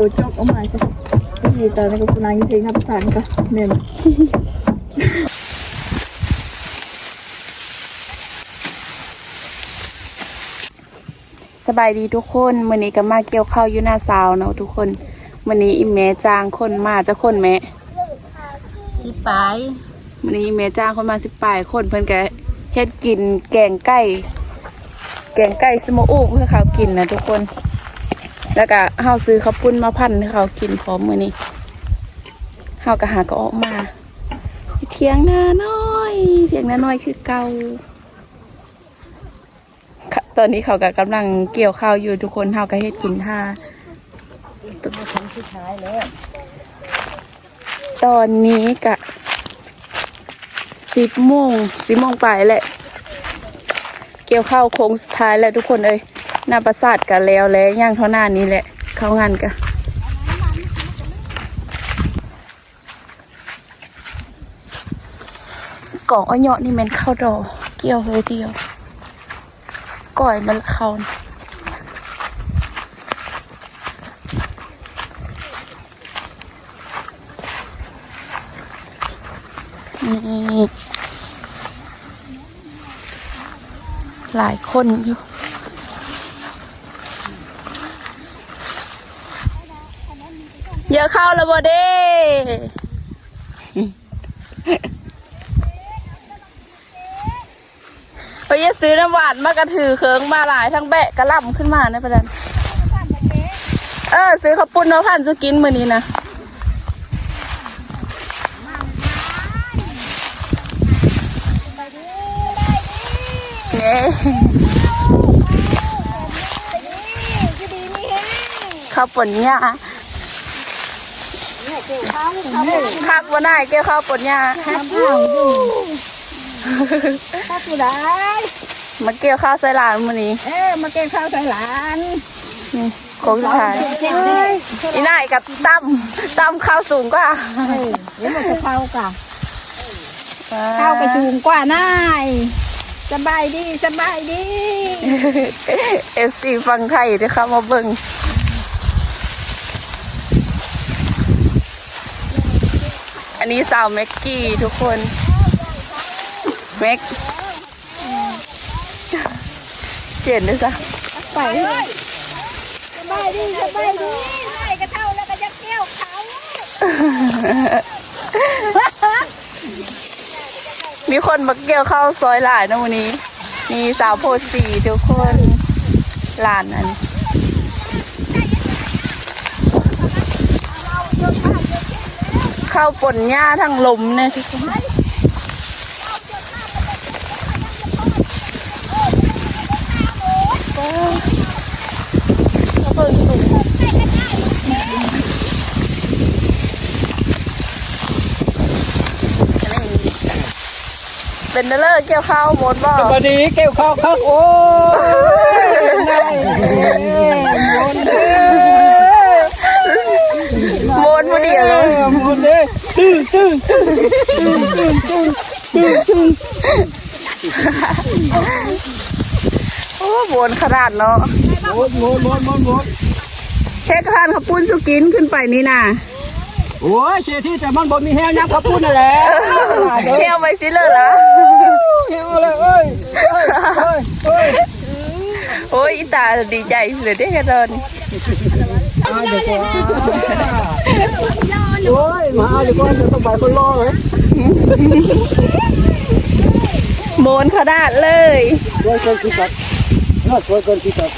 ดูจกออกมาใช่พี่ตอนนี้ก็คุณนายเพลงทับสารก็เนี่ยสบายดีทุกคนมื้อนี้ก็มาเกี่ยวข้าวอยู่หน้าสาวเนาะทุกคนมื้อนี้อีแม่จ้างคนมาจะคนแม่สิปายมื้อนี้อีแม่จ้างคนมาสิบปลายคนเพิ่นก็เฮ็ดกินแกงไก่แกงไก่สโมอูเพื่อเขากินนะทุกคน แล้วก็เฮาซื้อข้าวปุ้นมาพันให้เขากินพร้อมมือนี้เฮาก็หาก็ออกมาเถียงนาน้อยเถียงนาน้อยคือเกาตอนนี้เขาก็กำลังเกี่ยวข้าวอยู่ทุกคนเฮาก็เฮ็ดกินท่าตอนนี้กะสิบโมงสิบโมงปลายแหละ เกี่ยวข้าวโค้งสุดท้ายแล้วทุกคนเอ้ย หน้าประสาทกันแล้วแล้วย่างเท่าหน้านี้แหละ เข้างานกันกล่องอ้อยเหยาะนี่มันข้าวดอกเกี่ยวเฮยเดียว ก่อยมันเขานี่หลายคนอยู่ เยอะเข้าแล้วบ่เด้ไปจะซื้อน้ำหวานมากระถือเคิงมาหลายทั้งแบะกระล่ำขึ้นมานประเด็นเออ ซื้อข้าวปุ้นมาพันจะกินมื้อนี้นะเนี่ยข้าวป่นย่า คักวันไหนเกี่ยวข้าวป่นยาข้าวอยู่ข้าวผู้ใดมาเกี่ยวข้าวใส่หลานมื้อนี้ เอ๊มาเก็บข้าวใส่หลานนี่โค้งสุดท้ายอีน่ายกับตั้มตั้มข้าวสูงกว่าเดี๋ยวมันจะเข้ากันเข้าไปชูงกว่านายสบายดีสบายดี เอฟซีฟังไทยที่เข้ามาเบิ่ง นี้สาวแม็กกี้ทุกคนแม็กเจ็ดด้วยจ้ะไปสบายดีสบายดีนายก็เท่าแล้วก็จะเกี่ยวเขามีคนมาเกี่ยวข้าวซอยหลายนะวันนี้ มีสาวโพสีทุกคนหลานนั้น ข้าวป่นหญ้าทั้งลมเนี่ยทุกคนว้าวข้าวเบิ่งสูงเป็นเดลเลอร์เกี่ยวข้าวหมดบ่สวัสดีเกี่ยวข้าวครับโอ้ยนายโมน พอดีเลยมุนเด้ตื้อตื้อตื้อตื้อตื้อตื้อตื้อโอ้โมนขนาดเนาะโอ้โมนโมนโมนโมนเช็คทานข้าวปุ้นสุกินขึ้นไปนี่น่ะโอ้ยเชียที่แต่มันบ่มีแห้งยับขับพูดนั่นแหละเที่ยวไปสิเลยละเที่ยวเลยเอ้ยเอ้ยเอ้ยโอ้ยตาดีใจเลยเด้กันตอนมาเดี๋ยวก่อน โอ้ยมาเดี๋ยวก่อนจะต้องไปคนรอเลยโมนขนาดเลยช่วยกันคิดกันน่าช่วยกันคิดกัน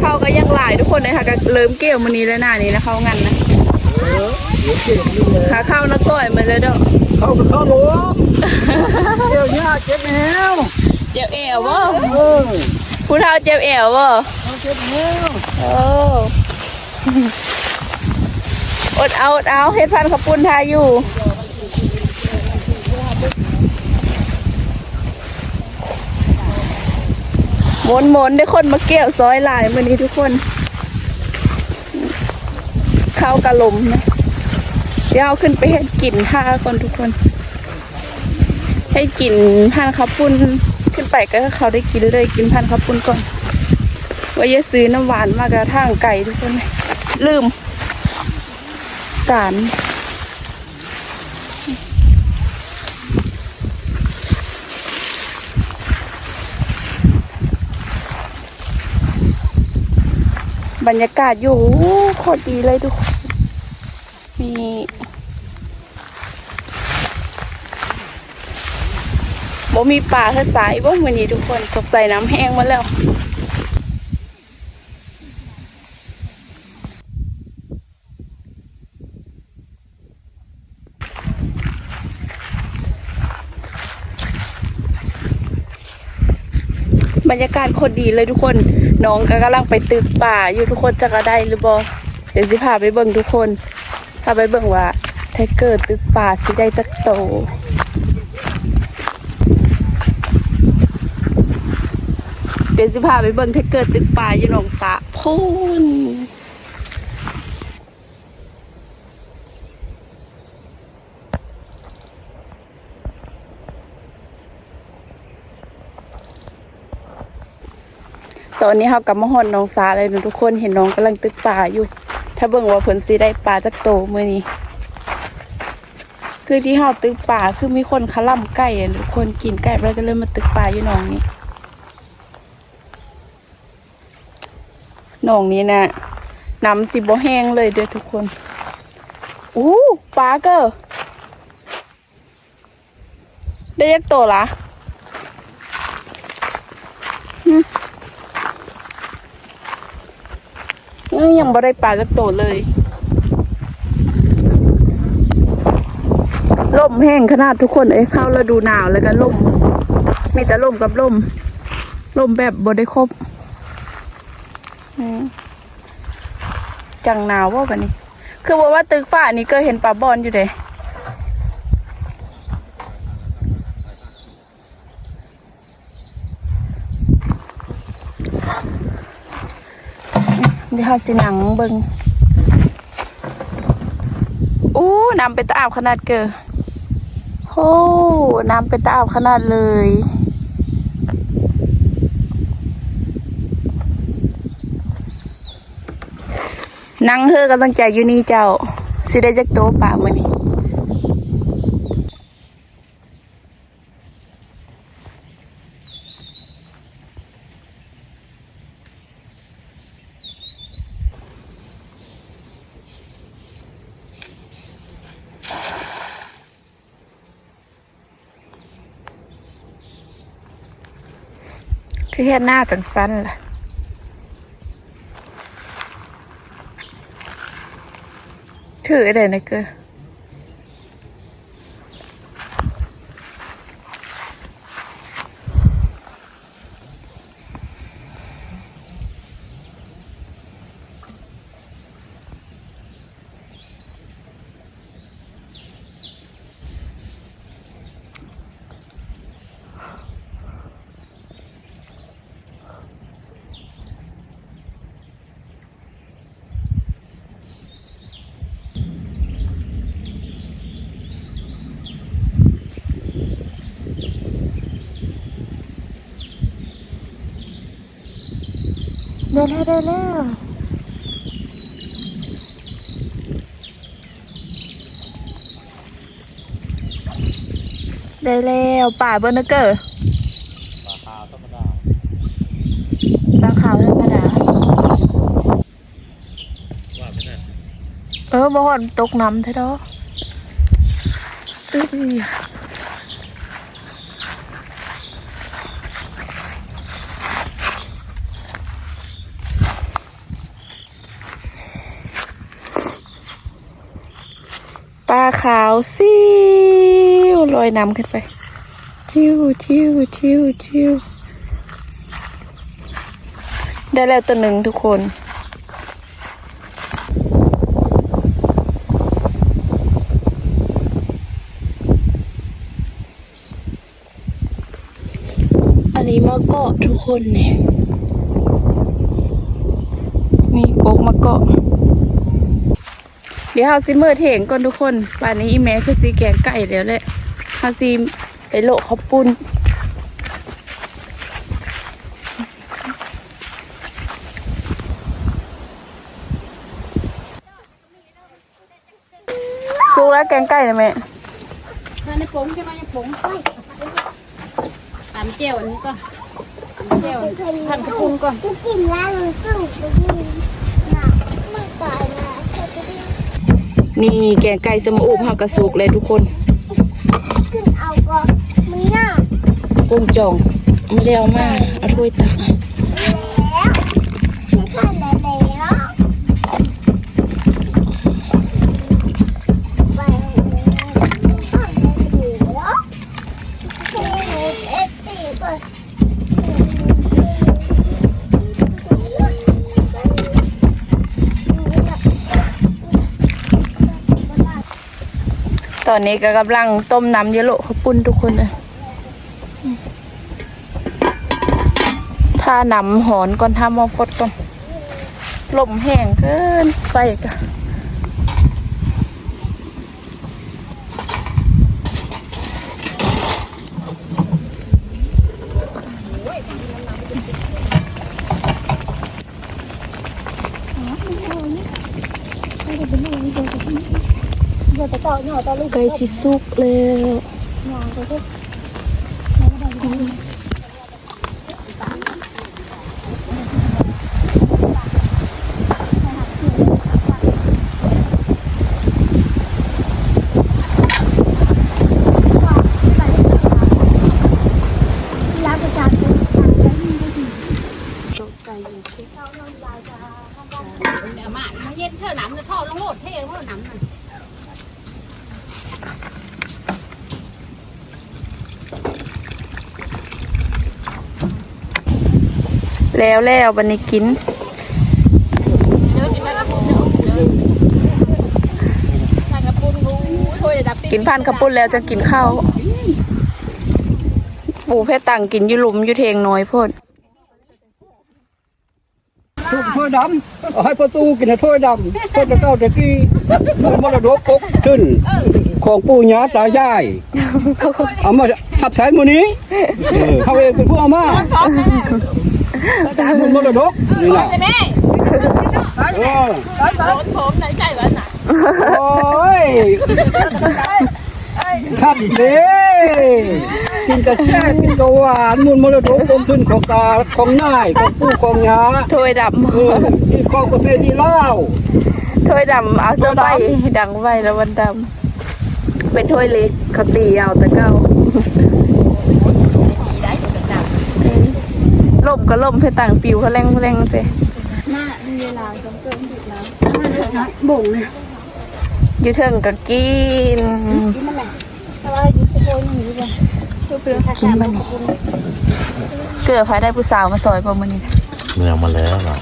เขาก็ยังหลายทุกคนเลยค่ะก็เริ่มเกี่ยวมันนี้แล้วหน้านี้นะเขางันนะขาเข้านะก้อยมาเลยเด้อเข้ากับเข้าหลวงเดี๋ยวนี้เจ็บแมวเจ็บแอวบ่เออ ผู้เฒ่าเจ็บแอวบ่เอาเจ็บแมวโอ้อดเอาอดเอาเฮ็ดพันข้าวปุ้นทาอยู่หมุนหมุนได้คนมาเกี่ยวซอยหลายมือนี้ทุกคน เข้ากระลมนะเดี๋ยวเอาขึ้นไปให้กินท่าก่อนทุกคน ให้กินท่านข้าวปุ้น ขึ้นไปก็เขาได้กินเลยกินพันข้าวปุ้นก่อนว่าจะซื้อน้ำหวานมากระทั่งไก่ทุกคนลืมสารบรรยากาศอยู่โคตรดีเลยทุกคนมี บ่มีป่าเธอสายบ่มือนี้ทุกคนสกใส่น้ำแห้งมาแล้วบรรยากาศโคตรดีเลยทุกคน น้องก็กำลังไปตึกป่า อยู่ทุกคนจะกระได้หรือบอเดี๋ยวสิพาไปเบิ่งทุกคนพาไปเบิ่งว่าไทเกอร์ตึกป่าสิได้จักโต เดี๋ยวสิพาไปเบิ่งไทเกอร์ตึกป่าอยู่หนองสะพูนตอนนี้เรากลับมาหอนหน้องสาเลยนะทุกคนเห็นน้องกำลังตึกป่าอยู่ ถ้าเบิ่งว่าผลสิได้ปลาจักโตมื้อนี้ คือที่เฮาตึกป่าคือมีคนขล่ำไก่อะทุกคนกินไก่ไปแล้วก็เลยมาตึกป่าอยู่หนองนี้ นองนี้นะน้ำสิบ่แห้งเลยเด้อทุกคนอู้ปลาเกอได้ยักโตละหึยังยังบ่ได้ปลาจักโตเลยลมแห้งขนาดทุกคนเอ้ยเข้าฤดูหนาวแล้วก็ลมมีแต่ลมกับลมลมแบบบ่ได้ครบ จังหนาวว่าบันนี้ คือว่าว่าตึกฝ้านี่ก็เห็นปลาบอลอยู่เด้เดี๋ยวเราสิหนังเบิงอู้น้ำเป็นตาอาบขนาดเกอโอ้น้ำเป็นตาอาบขนาดเลย นั่งเฮอกำลังใจอยู่นี่เจ้า สิได้จักโตป่ามือนี้คือเฮ็ดหน้าจังสั้นล่ะ ถืออะไรนะเกอ ได้แล้วได้แล้วได้แล้วป่าเบอร์นเกอร์ราคาวธรรมดาปลาขาวธรรมดาว่าไม่ได้เออบ่หอนตกน้ำเท่าดอกอื้อา ขาวซิวลอยน้ำขึ้นไปชิวชิวชิวชิวได้แล้วตัวหนึ่งทุกคนอันนี้มาเกาะทุกคนเนี่ย มีโกกมาเกาะ เดี๋ยวเฮาซิเมื่อเถงก่อนทุกคนป่านนี้อีแม่คือซีแกงไก่แล้วเลยเฮาซีไปโลข้าปุ้นสุกแล้วแกงไก่เลยแม่ทานในผงใช่ไหมในผงตามเจียวอันนี้ก็เจีผัดกระปุนก่อนกินแล้วมันสุกมันไม่ตาย นี่แกงไก่สมอูบเฮากระสุกเลยทุกคนขึ้นเอาก็มันง่ายกุ้งจ่องไม่ได้เอามาเอาถ้วยตัก อนนี้ก็กำลังต้มน้ำเยลโลข้าวปุ้นทุกคนเลยถ้าน้ำหอนก่อนถ้ามอฟดก่อนลมแห้งเกินไปกะไก่ที่สุกแล้วเดี๋ย วมามาเย็นเท่าน้ำจะทอดลงโลดเท่ลงโลดน้ำน่ะ แล้วแล้ววันนี้กินกินพันกระปุนเดี๋ยวเดี๋ยวพันกระปุนงูถ้วยดับกินแล้วจะกินข้าวปูเพชรต่างกินยู่หลุมยู่เทงน้อยพ่นถ้วยถ้วยดำให้ประตูกินถ้วยดำถ้วยตะเก้าตะกี้มันมรดกกขึ้น ของปู่ย่าตายายเอามาทับใช้มือนี้เออเขาเองเป็นผู้เอามามันมรดกนี่แหละแม่เออรถผมไหนใจวะน่ะโอ้ยครับเด้กินกระแช่กินกระหวานมูลมรดกกขึ้นของตาของนายของปู่ของย่าถ้วยดเออที่ของประเพณีเล่าวำถ้วยดำเอาเจ้าใบดังใบแล้ววันดำ เป็นถ้วยเล็กเขาตีเอาแต่เก้าล่มก็ล่มเพชรต่างปิวเขาแรงแรงสิหน้ามีเวลาสมเกินหยุดแล้วบ่งเลยอยู่เทิงก็กินกินมันแหละแต่ว่าหยุดตะโกนอย่างนี้ก่อนช่วยเปลือกกินบันนี้เกิดพายได้ผู้สาวมาซอยประมาณนี้เมืองมาแล้วเหรอ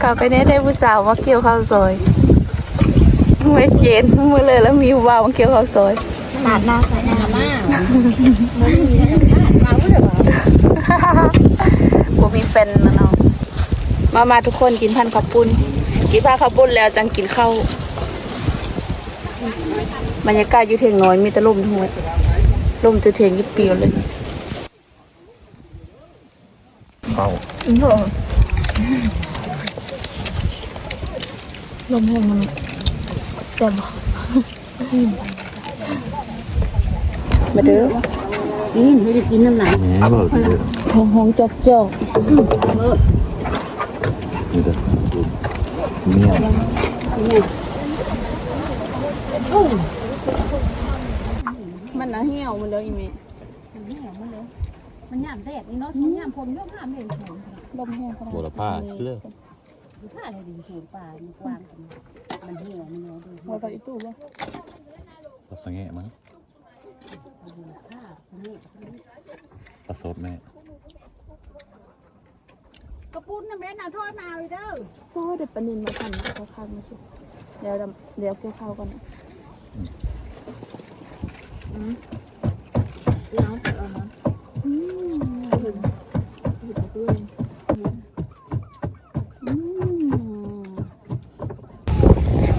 เขาก็ได้ได้ผู้สาวมาเกี่ยวข้าวซอย เมื่อเย็นมือเลยแล้วมีผู้บ่าวมาเกี่ยวข้าวซอยหนาดหน้าใส่หน้ามามันมีมาพูดเดี๋ยวผมมีเป็นนะเนาะมามาทุกคนกินพันข้าวปุ้น กินพันข้าวปุ้นแล้วจังกินข้าวบรรยากาศอยู่เทียงน้อยมีแต่ลมทั้งหมดลมจะเทียงยิบเปียวเลยเข้าลมแห้งมัน ซ่บมาเด้อกินไม่ได้กินน้ำหนักเนี่ยเบิกเยอะหองหองจอกจอกนี่ก็สูตรเมี่ยงมันน่ะเหี่ยวมันแล้วอีเมมันหยามแตกนี่เนาะหยามผมเยอะมากเลยผมลมแห้งขนาดบัวละผ้าเลือก ผ้าอะไรดีสูงป่ามันกว้าง มันเหี่ยวมันเนาะดูหัวไปอีตู้บ่ปลาสังเงะมั้งผ้าชนิดปลาสดแม่กระปุ้นนะแม่น่ะทอดมาเลยเด้อโอ้เด็ดปลานินมาทำนะเขาข้าวมาสุกเดี๋ยวดำเดี๋ยวเกี่ยวข้าวก่อนนะแล้วเอออื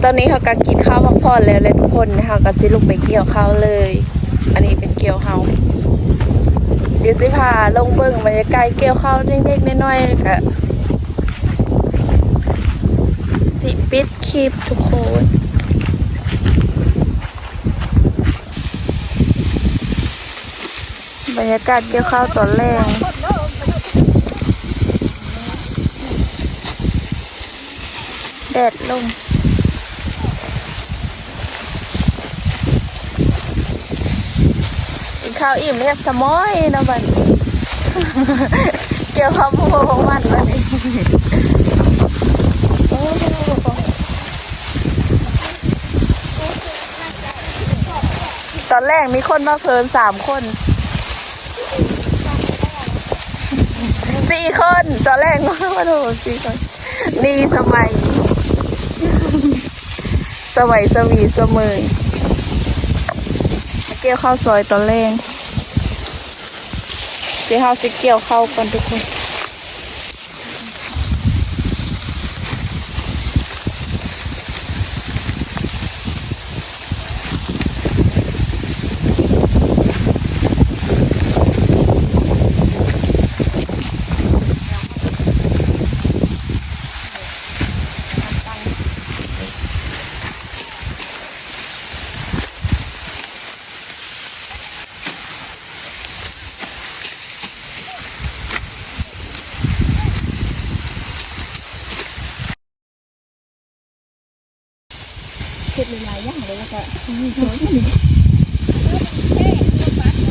ตอนนี้เขาก็กินข้าวพักผ่อนแล้วเลยทุกคนนะคะก็ซิลุกไปเกี่ยวข้าวเลย อันนี้เป็นเกี่ยวเขาเดี๋ยวสิพาลงเบิ่งบรรยากาศเกี่ยวข้าวเล็กๆน้อยๆก็สิปิดคลิปทุกคนบรรยากาศเกี่ยวข้าวตอนแรกแดดลง ข้าวอิ่มเรียสมอยนะบัดเกี่ยวข้าวผู้ของมันบันี้ตอนแรกมีคนมาเพิ่มสามคนสี่คนตอนแรกมามาโถสี่คนนี่สมัย สมัยสวีเสมยมาเกี่ยวข้าวซอยตอนแรก เดี๋ยวเราสิเกี่ยวเข้าก่อนทุกคน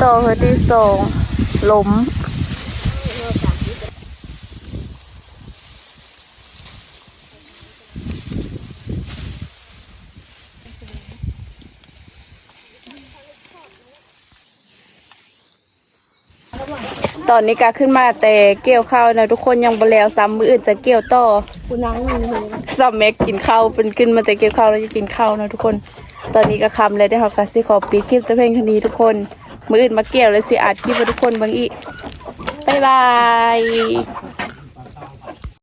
ต่ อเฮอที่สองล้มตอนนี้ก็ขึ้นมาแต่เกี่ยวข้าวนะทุกคนยังบแล้วซ้ำมืออื่นจะเกี่ยวต่อคุณนางนี่เลยซัมแม็กกินข้าวเป็นขึ้นมาแต่เกี่ยวข้าวแล้วจะกินข้าวนะทุกคน ตอนนี้ก็คำเลยได้ขอกาสิขอปีคลิปตะเพลงคนีทุกคน มืออื่นมาเกี่ยวเลยสิอาจคลิปให้ทุกคนเบางอีบ๊ายบาย